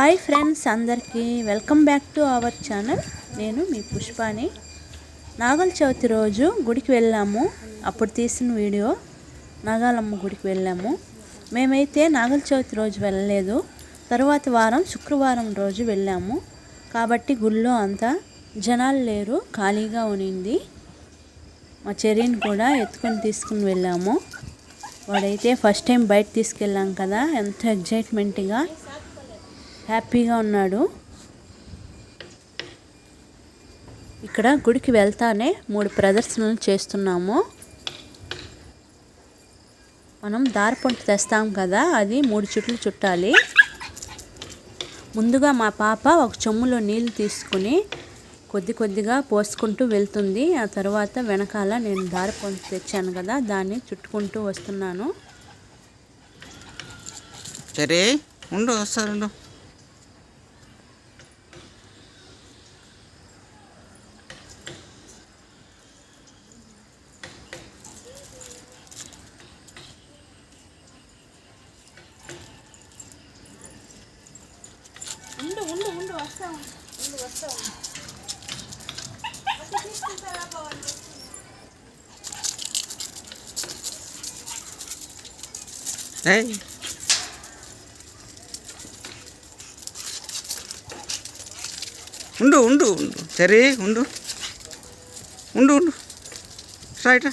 Hi friends అందరికీ welcome back to our channel. నేను మీ పుష్పాని. నాగల చవితి రోజు గుడికి వెళ్ళాము. అప్పుడు తీసిన వీడియో నాగాలమ్మ గుడికి వెళ్ళాము. మేమైతే నాగల చవితి రోజు వెళ్ళలేదు. తర్వాత వారం శుక్రవారం రోజు వెళ్ళాము. కాబట్టి గుళ్ళో అంతా జనాలు లేరు ఖాళీగా ఉనింది. మా చెర్రీని కూడా ఎత్తుకొని తీసుకుని వెళ్ళాము. వాడైతే ఫస్ట్ టైం బయట తీసుకెళ్ళాం కదా ఎంతో ఎగ్జైట్మెంట్గా హ్యాపీగా ఉన్నాడు. ఇక్కడ గుడికి వెళ్తానే మూడు ప్రదర్శనలు చేస్తున్నాము. మనం దారపొంట తెస్తాం కదా అది మూడు చుట్లు చుట్టాలి. ముందుగా మా పాప ఒక చెమ్ములో నీళ్ళు తీసుకుని కొద్ది కొద్దిగా పోసుకుంటూ వెళ్తుంది. ఆ తర్వాత వెనకాల నేను దారపొంట తెచ్చాను కదా దాన్ని చుట్టుకుంటూ వస్తున్నాను. సరే ఉండు వస్తారు ఏయ్ ఉండు ఉండు ఉండు సరే ఉండు ఉండు ఉండు ఇట్రా ఇట్రా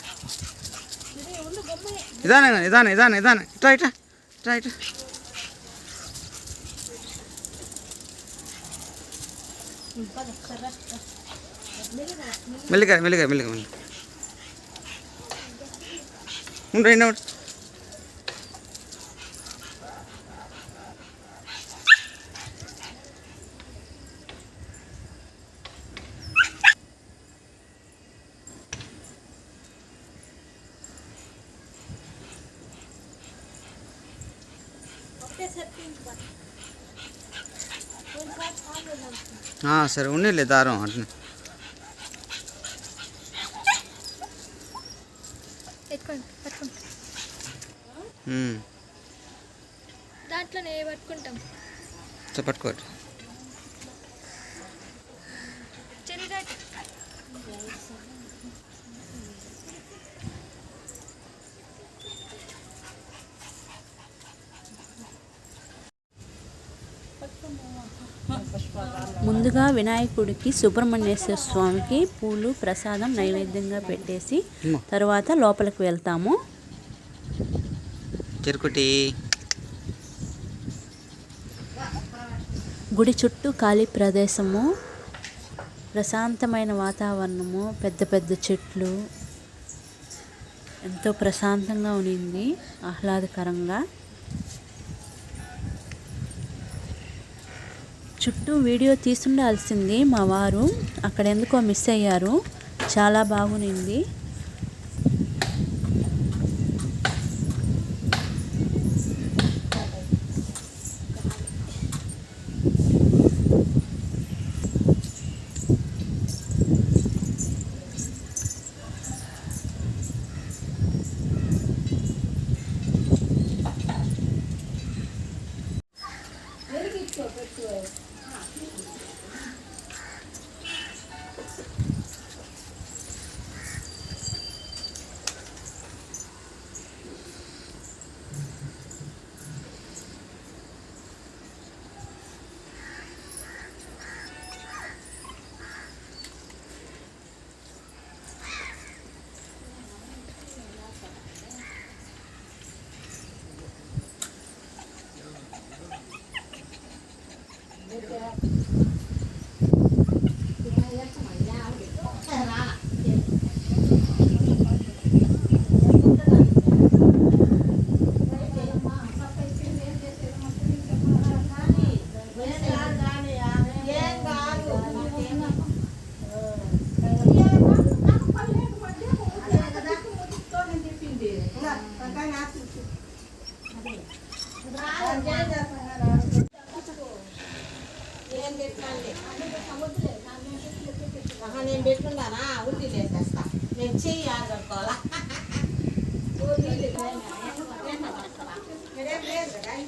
ఇదానే ఇదానే ఇదానే ఇదానే ఇట్రా ఇట్రా ఇట్రా ఇట్రా మెల్లిగా మెల్లిగా మెల్లిగా మెల్లిగా ఉండు సరే ఉన్నీలే దారం ఉమ్. దాంట్లోనే పట్టుకుంటాం సో ముందుగా వినాయకుడికి సుబ్రహ్మణ్యేశ్వర స్వామికి పూలు ప్రసాదం నైవేద్యంగా పెట్టేసి. తర్వాత లోపలికి వెళ్తాము. చెరుకుటి. గుడి చుట్టూ ఖాళీ ప్రదేశము ప్రశాంతమైన వాతావరణము పెద్ద పెద్ద చెట్లు ఎంతో ప్రశాంతంగా ఉనింది ఆహ్లాదకరంగా. చుట్టూ వీడియో తీసుండాల్సింది మా వారు. అక్కడ ఎందుకో మిస్ అయ్యారు. చాలా బాగునింది నేను పెట్టుకున్నానా? ఉల్లి వేసేస్తా నేను చెయ్యి ఆడగట్టుకోవాలా లేదు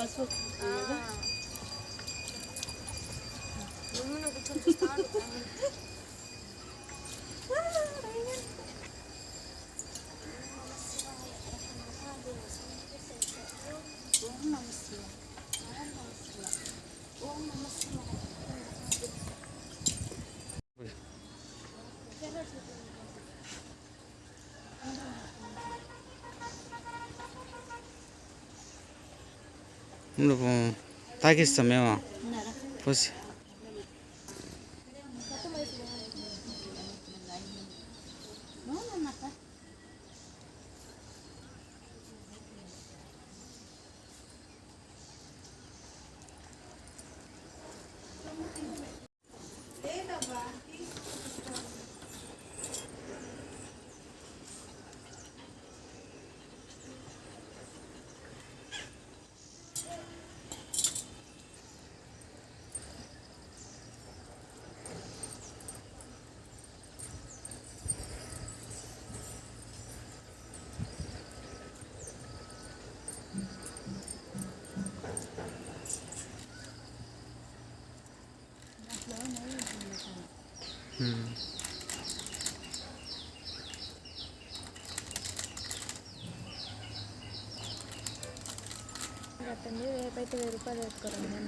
pasó? Ah. 너무너무 좋다. Oh, mama, see. తాకిస్తాం మేము? పోసి ఉమ్. రేపైతే వెయ్యి రూపాయలు వేసుకోరండి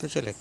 तो चले